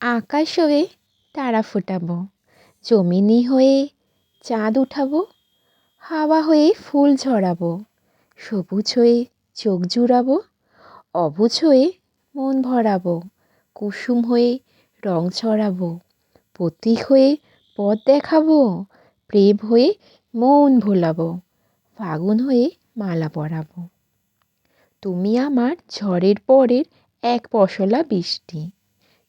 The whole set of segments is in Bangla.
আকাশ হয়ে তারা ফোটাবো, জমিনি হয়ে চাঁদ উঠাবো, হাওয়া হয়ে ফুল ঝরাবো, সবুজ হয়ে চোখ জুড়াবো অবুঝ হয়ে মন ভরাবো, কুসুম হয়ে রং ছড়াবো, প্রতীক হয়ে পথ দেখাবো, প্রেম হয়ে মন ভোলাবো, ফাগুন হয়ে মালা পরাবো। তুমি আমার ঝড়ের পরের এক পশলা বৃষ্টি।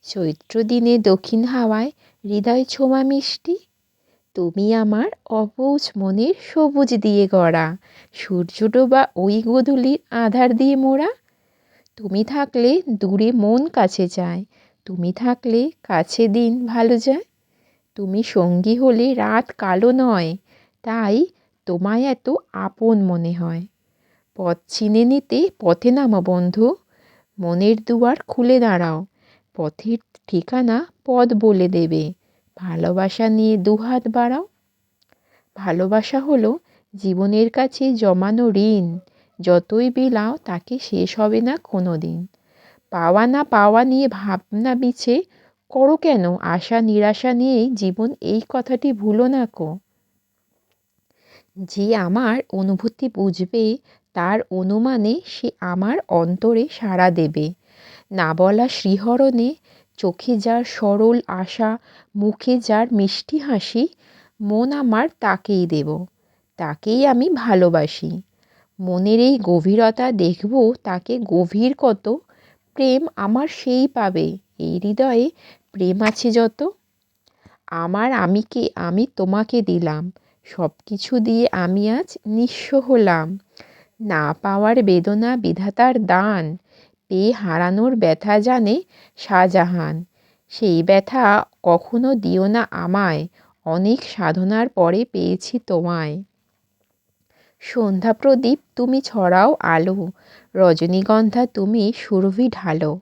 চৈত্র দিনে দক্ষিণ হাওয়ায় হৃদয় ছোঁয়া মিষ্টি। তুমি আমার অবুঝ মনের সবুজ দিয়ে গড়া। সূর্য ডোবা ওই গোধূলির আধার দিয়ে মোড়া। তুমি থাকলে দূরে মন কাছে যায়। তুমি থাকলে কাছে দিন ভালো যায়। তুমি সঙ্গী হলে রাত কালো নয়। তাই তোমায় এত আপন মনে হয়। পথ চিনে নিতে পথে নামা বন্ধু। মনের দুয়ার খুলে দাঁড়াও। পথের ঠিকানা পদ বলে দেবে। ভালোবাসা নিয়ে দুহাত বাড়াও। ভালোবাসা হলো জীবনের কাছে জমানো ঋণ। যতই বিলাও তাকে শেষ হবে না কোনো দিন পাওয়া না পাওয়া নিয়ে ভাবনা বিছে, করো কেন? আশা নিরাশা নিয়েই জীবন এই কথাটি ভুলো না কো। যে আমার অনুভূতি বুঝবে, তার অনুমানে সে আমার অন্তরে সাড়া দেবে। না বলা শ্রীহরণে চোখে যার সরল আশা, মুখে যার মিষ্টি হাসি, মন আমার তাকেই দেব, তাকেই আমি ভালোবাসি। মনের এই গভীরতা দেখব তাকে গভীর কত, প্রেম আমার সেই পাবে, এই হৃদয়ে প্রেম আছে যত। আমার আমিকে আমি তোমাকে দিলাম সব কিছু দিয়ে আমি আজ নিঃস্ব হলাম। না পাওয়ার বেদনা বিধাতার দান পেয়ে হারানোর ব্যথা জানে শাহজাহান। সেই ব্যথা কখনো দিও না আমায়, অনেক সাধনার পরে পেয়েছি তোমায়। সন্ধ্যা প্রদীপ তুমি ছড়াও আলো, রজনীগন্ধা, তুমি সুরভি ঢালো।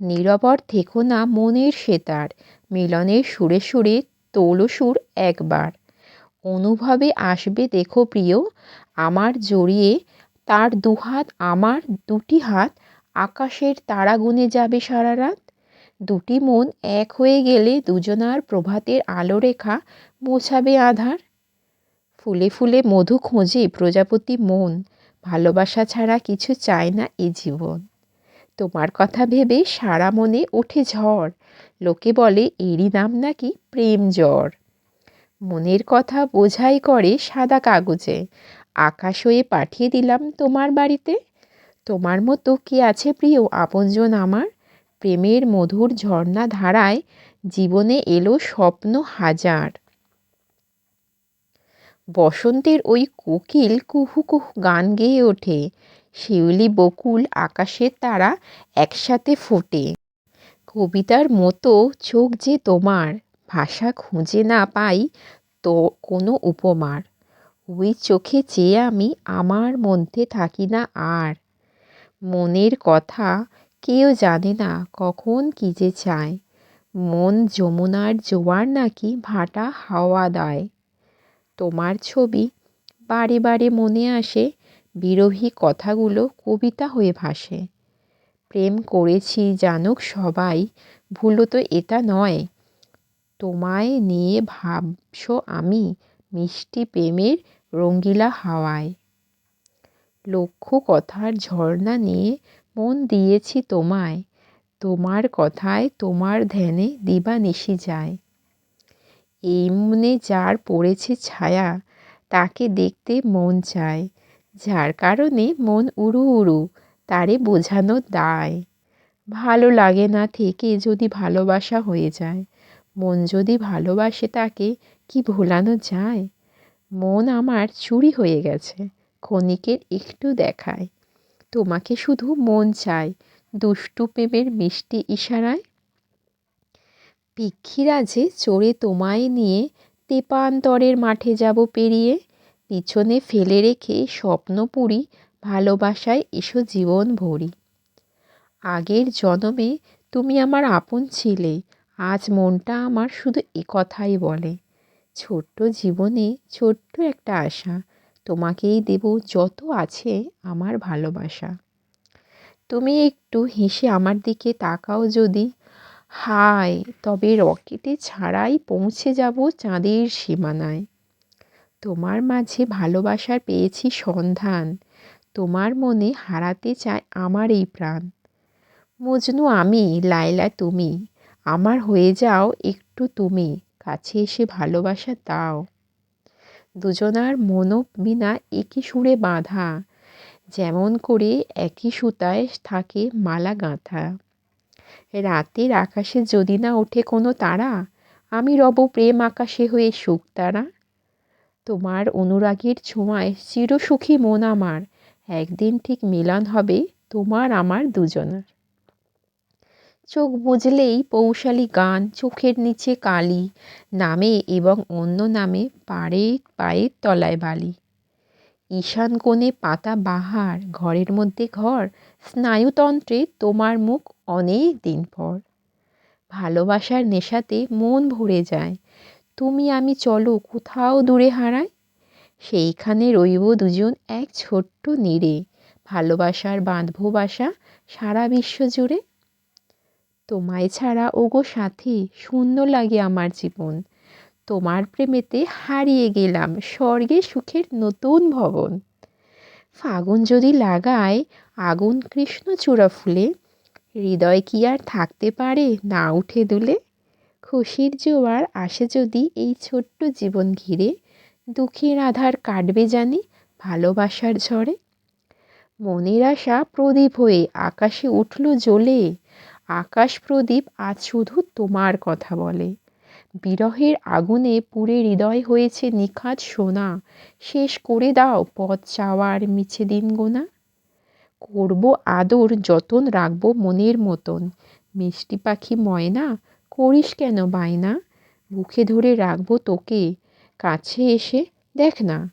নিরবর থেকো না মনের সেতার, মিলনের সুরে সুরে তোলো সুর একবার। অনুভবে আসবে দেখো প্রিয়, আমার জড়িয়ে, তার দুহাত, আমার দুটি হাত আকাশের তারা গুনে যাবে সারা রাত। দুটি মন এক হয়ে গেলে দুজনার প্রভাতের আলো রেখা মোছাবে আধার। ফুলে ফুলে মধু খোঁজে প্রজাপতি মন, ভালোবাসা ছাড়া কিছু চায় না এ জীবন। তোমার কথা ভেবে সারা মনে ওঠে ঝড়, লোকে বলে এরই নাম নাকি প্রেম জ্বর। মনের কথা বোঝাই করে সাদা কাগজে, আকাশ হয়ে পাঠিয়ে দিলাম তোমার বাড়িতে। তোমার মতো কে আছে প্রিয়, আপনজন আমার? প্রেমের মধুর ঝর্ণা ধারায় জীবনে এলো স্বপ্ন হাজার। বসন্তের ওই কোকিল কুহু কুহু গান গেয়ে ওঠে, শিউলি বকুল আকাশের তারা একসাথে ফোটে। কবিতার মতো চোখ যে তোমার, ভাষা খুঁজে না পাই তো কোনো উপমার। ওই চোখে চেয়ে আমি আমার মধ্যে থাকি না আর। মনের কথা কেউ জানে না কখন কী যে চায়। মন যমুনার জোয়ার নাকি ভাটা হাওয়া দেয়। তোমার ছবি বারে বারে মনে আসে, বিরোহী কথাগুলো কবিতা হয়ে ভাসে। প্রেম করেছি জানুক সবাই, ভুলো তো এটা নয়। তোমায় নিয়ে ভাবছ আমি, মিষ্টি প্রেমের রঙ্গিলা হাওয়ায়। লক্ষ কথার ঝর্ণা নিয়ে মন দিয়েছি তোমায়। তোমার কথায় তোমার ধ্যানে দিবানিশি যায়। এই মনে যার পড়েছে ছায়া, তাকে দেখতে মন চায়। যার কারণে মন উড়ু উড়ু, তারে বোঝানো দায়। ভালো লাগে না থেকে যদি ভালোবাসা হয়ে যায়। মন যদি ভালোবাসে তাকে কি ভোলানো যায়? মন আমার চুরি হয়ে গেছে। ক্ষণিকের একটু দেখায়। তোমাকে শুধু মন চায় দুষ্টু প্রেমের মিষ্টি ইশারায়। পিক্ষিরাজে চড়ে তোমায় নিয়ে তেপান্তরের মাঠে যাব পেরিয়ে। পিছনে ফেলে রেখে স্বপ্ন পুরি, ভালোবাসায় এসো জীবন ভরি। আগের জনমে তুমি আমার আপন ছিলে, আজ মনটা আমার শুধু একথাই বলে। ছোট্ট জীবনে ছোট্ট একটা আশা তোমাকেই দেব যত আছে আমার ভালোবাসা। তুমি একটু হেসে আমার দিকে তাকাও যদি। হায়, তবে রকেটে ছাড়াই পৌঁছে যাব চাঁদের সীমানায়। তোমার মাঝে ভালোবাসার পেয়েছি সন্ধান। তোমার মনে হারাতে চায় আমার এই প্রাণ। মজনু, আমি, লায়লা, তুমি। আমার হয়ে যাও একটু তুমি। কাছে এসে ভালোবাসা দাও। দুজনার মনব বিনা একই সুরে বাঁধা, যেমন করে একই সুতায় থাকে মালা গাঁথা। রাতের আকাশে যদি না ওঠে কোনো তারা, আমি রব প্রেম আকাশে হয়ে সুখ তারা। তোমার অনুরাগের ছোঁয়ায় চিরসুখী মন আমার, একদিন ঠিক মিলন হবে তোমার আমার দুজনার। চোখ বুঝলেই পৌশালী গান, চোখের নিচে কালি, নামে এবং অন্য নামে পাড়ে, পায়ের তলায় বালি। ঈশান কোণে পাতা বাহার, ঘরের মধ্যে ঘর, স্নায়ুতন্ত্রে তোমার মুখ অনেক দিন পর। ভালোবাসার নেশাতে মন ভরে যায়, তুমি আমি চলো কোথাও দূরে হারায় সেইখানে রইব দুজন এক ছোট্ট নীড়ে, ভালোবাসার বাঁধব বাসা সারা বিশ্ব জুড়ে। তোমায় ছাড়া, ওগো সাথী, শূন্য লাগে আমার জীবন। তোমার প্রেমেতে হারিয়ে গেলাম স্বর্গে সুখের নতুন ভবন। ফাগুন যদি লাগায়, আগুন কৃষ্ণচূড়া ফুলে, হৃদয় কি আর থাকতে পারে না উঠে দুলে? খুশির জোয়ার আসে যদি এই ছোট্ট জীবন ঘিরে, দুঃখের আধার কাটবে জানি ভালোবাসার ঝড়ে। মনের আশা প্রদীপ হয়ে আকাশে উঠল জ্বলে আকাশ প্রদীপ আজ শুধু তোমার কথা বলে। বিরহের আগুনে পুরে হৃদয় হয়েছে নিখাত সোনা। শেষ করে দাও পথ চাওয়ার মিছে দিন গোনা। করব আদর যতন রাখব মনের মতন। মিষ্টি পাখি ময়না, করিস কেন বায়না? বুকে ধরে রাখব তোকে, কাছে এসে দেখ না।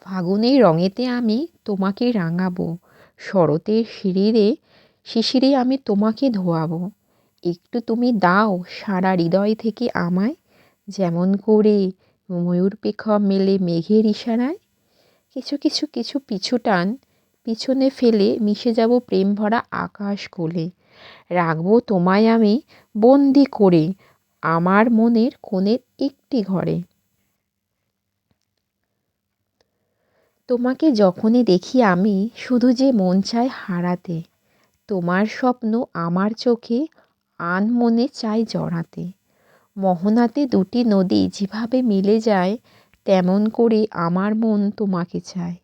ফাগুনের রঙেতে আমি তোমাকে রাঙাবো। শরতের শিরিরে শিশিরে আমি তোমাকে ধোয়াবো। একটু তুমি দাও সারা হৃদয় থেকে আমায়। যেমন করে ময়ূর পেখম মেলে মেঘের ইশারায়। কিছু কিছু কিছু পিছু টান, পিছনে ফেলে মিশে যাব প্রেম ভরা আকাশ কোলে। রাখব তোমায় আমি বন্দি করে আমার মনের কোণের একটি ঘরে। তোমাকে যখনই দেখি আমি, শুধু যে মন চায় হারাতে। তোমার স্বপ্ন আমার চোখে, আন মনে চাই জড়াতে। মোহনাতে দুটি নদী যেভাবে মিলে যায়, তেমন করে আমার মন তোমাকে চায়।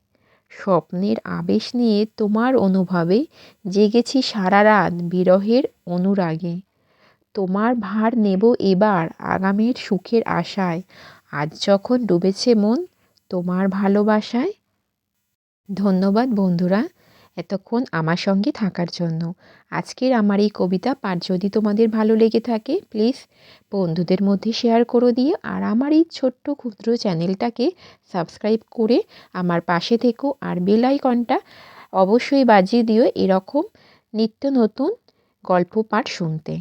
স্বপ্নের আবেশ নিয়ে তোমার অনুভবে জেগেছি সারা রাত বিরহের অনুরাগে। তোমার ভার নেব এবার আগামীর সুখের আশায়, আজ যখন ডুবেছে মন, তোমার ভালোবাসায়। ধন্যবাদ বন্ধুরা। এতক্ষণ আমার সঙ্গে থাকার জন্য। আজকের আমার এই কবিতা পাঠ যদি তোমাদের ভালো লেগে থাকে প্লিজ বন্ধুদের মধ্যে শেয়ার করে দিয়ে আর আমার এই ছোট্ট ক্ষুদ্র চ্যানেলটাকে সাবস্ক্রাইব করে আমার পাশে থেকো আর বেল আইকনটা অবশ্যই বাজিয়ে দিও এরকম নিত্য নতুন গল্প পাঠ শুনতে।